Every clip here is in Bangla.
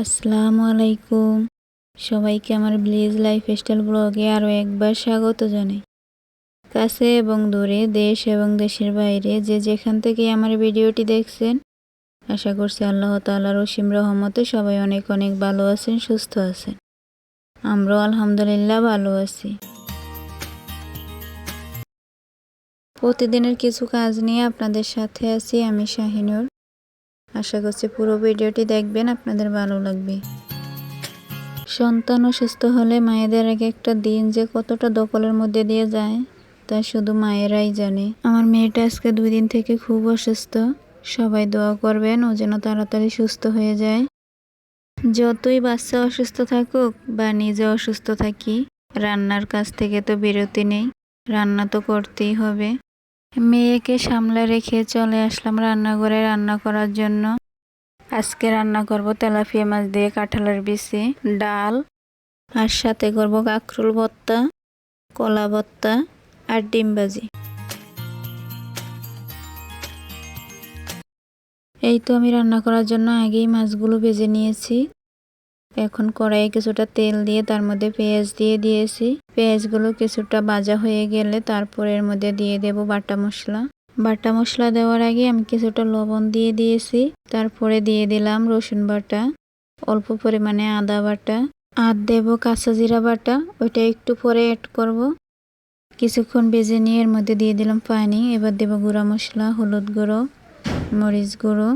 আসসালামু আলাইকুম সবাইকে আমার ব্লেজ লাইফ স্টাইল ব্লগে আরও একবার স্বাগত জানাই। কাছে এবং দূরে, দেশ এবং দেশের বাইরে যে যেখান থেকে আমার ভিডিওটি দেখছেন, আশা করছি আল্লাহ তাল্লাহ রসিম রহমতে সবাই অনেক অনেক ভালো আছেন, সুস্থ আছেন। আমরাও আলহামদুলিল্লাহ ভালো আছি। প্রতিদিনের কিছু কাজ নিয়ে আপনাদের সাথে আছি আমি শাহিনুর। আশা করছি পুরো ভিডিওটি দেখবেন, আপনাদের ভালো লাগবে। সন্তান অসুস্থ হলে মায়েদের এক একটা দিন যে কতটা দখলের মধ্যে দিয়ে যায়, তা শুধু মায়েরাই জানে। আমার মেয়েটা আজকে দুই দিন থেকে খুব অসুস্থ। সবাই দোয়া করবেন, ও যেন তাড়াতাড়ি সুস্থ হয়ে যায়। যতই বাচ্চা অসুস্থ থাকুক বা নিজে অসুস্থ থাকি, রান্নার কাছ থেকে তো বিরতি নেই। রান্না তো করতেই হবে। মেয়েকে সামলে রেখে চলে আসলাম রান্নাঘরে রান্না করার জন্য। আজকে রান্না করব তেলাপিয়া মাছ দিয়ে কাঁঠালের বিচি, ডাল, আর সাথে করব কাঁকরুল ভর্তা, কলা ভর্তা, আর ডিম ভাজি। এই তো আমি রান্না করার জন্য আগেই মাছগুলো ভেজে নিয়েছি। এখন কড়াইয়ে কিছুটা তেল দিয়ে তার মধ্যে পেঁয়াজ দিয়ে দিয়েছি। পেঁয়াজগুলো কিছুটা ভাজা হয়ে গেলে তারপর এর মধ্যে দিয়ে দেব বাটা মশলা। বাটা মশলা দেওয়ার আগে আমি কিছুটা লবণ দিয়ে দিয়েছি। তারপরে দিয়ে দিলাম রসুন বাটা, অল্প পরিমাণে আদা বাটা, আর দেব কাঁচা জিরা বাটা। ওইটা একটু পরে অ্যাড করব। কিছুক্ষণ বেজে নিয়ে এর মধ্যে দিয়ে দিলাম পানি। এবার দেব গুঁড়া মশলা, হলুদ গুঁড়ো, মরিচ গুঁড়ো,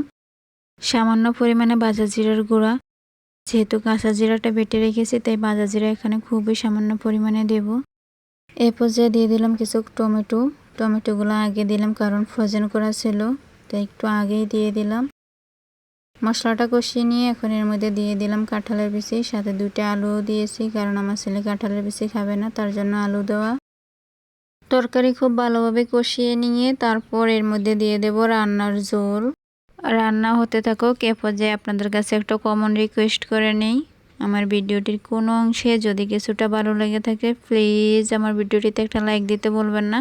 সামান্য পরিমাণে বাজা জিরার গুঁড়া। যেহেতু কাঁচা জিরাটা বেটে রেখেছি, তাই বাজা জিরা এখানে খুবই সামান্য পরিমাণে দেব। এ পর্যায়ে দিয়ে দিলাম কিছু টমেটো। টমেটোগুলো আগে দিলাম, কারণ ফ্রোজেন করা ছিল, তাই একটু আগেই দিয়ে দিলাম। মশলাটা কষিয়ে নিয়ে এখন এর মধ্যে দিয়ে দিলাম কাঁঠালের বিচি। সাথে দুটো আলুও দিয়েছি, কারণ আমার ছেলে কাঁঠালের বিচি খাবে না, তার জন্য আলু দেওয়া। তরকারি খুব ভালোভাবে কষিয়ে নিয়ে তারপর এর মধ্যে দিয়ে দেব রান্নার জোল রান্না হতে থাকুক, এ পর্যায়ে আপনাদের কাছে একটা কমন রিকোয়েস্ট করে নেই। আমার ভিডিওটির কোনো অংশে যদি কিছুটা ভালো লেগে থাকে প্লিজ আমার ভিডিওটিতে একটা লাইক দিতে বলবেন না।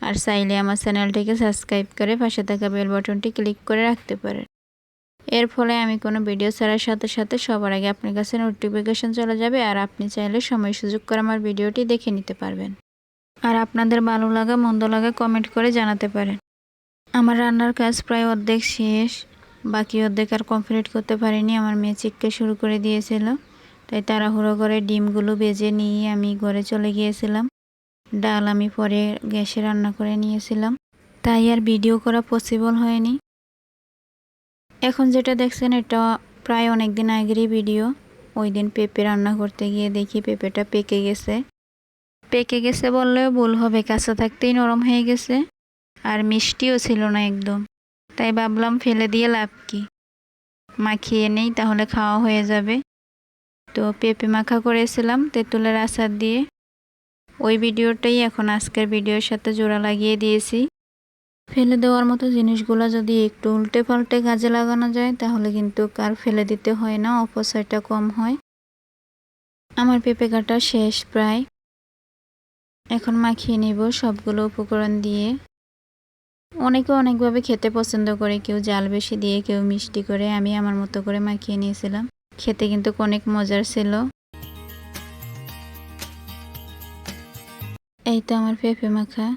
আর চাইলে আমার চ্যানেলটিকে সাবস্ক্রাইব করে পাশে থাকা বেল বাটনটি ক্লিক করে রাখতে পারেন। এর ফলে আমি কোনো ভিডিও ছাড়ার সাথে সাথে সবার আগে আপনার কাছে নোটিফিকেশন চলে যাবে আর আপনি চাইলে সময় সুযোগ করে আমার ভিডিওটি দেখে নিতে পারবেন। আর আপনাদের ভালো লাগা, মন্দ লাগা কমেন্ট করে জানাতে পারেন। আমার রান্নার কাজ প্রায় অর্ধেক শেষ। বাকি অর্ধেক আর কমপ্লিট করতে পারিনি। আমার মেয়ে চিককে শুরু করে দিয়েছিল। তাই তাড়াহুড়ো করে ডিমগুলো বেজে নিয়ে আমি ঘরে চলে গিয়েছিলাম। ডাল আমি পরে গ্যাসে রান্না করে নিয়েছিলাম। তাই আর ভিডিও করা পসিবল হয়নি। এখন যেটা দেখছেন, এটা প্রায় অনেক দিন আগেরই ভিডিও ওই দিন পেঁপে রান্না করতে গিয়ে দেখি পেঁপেটা পেকে গেছে। পেকে গেছে বললেও ভুল হবে। কাঁচা থাকতেই নরম হয়ে গেছে। আর মিষ্টিও ছিল না একদম। তাই ভাবলাম ফেলে দিয়ে লাভ কি? মাখিয়ে নেই, তাহলে খাওয়া হয়ে যাবে। তো পেঁপে মাখা করেছিলাম তেঁতুলের আচার দিয়ে। ওই ভিডিওটাই এখন আজকের ভিডিওর সাথে জোড়া লাগিয়ে দিয়েছি। ফেলে দেওয়ার মতো জিনিসগুলো যদি একটু উল্টে পাল্টে কাজে লাগানো যায়, তাহলে কিন্তু কার ফেলে দিতে হয় না, অপচয়টা কম হয়। আমার পেঁপে কাটা শেষ প্রায়। এখন মাখিয়ে নিব সবগুলো উপকরণ দিয়ে। অনেকে অনেকভাবে খেতে পছন্দ করে, কেউ জাল বেশি দিয়ে, কেউ মিষ্টি করে। আমি আমার মতো করে মাখিয়ে নিয়েছিলাম। খেতে কিন্তু অনেক মজার ছিল। এই তো আমার পেঁপে মাখা।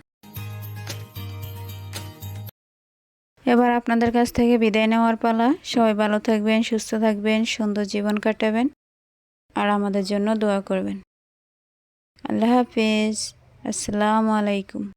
এবার আপনাদের কাছ থেকে বিদায় নেওয়ার পালা। সবাই ভালো থাকবেন, সুস্থ থাকবেন, সুন্দর জীবন কাটাবেন, আর আমাদের জন্য দোয়া করবেন। আল্লাহ হাফিজ। আসসালামু আলাইকুম।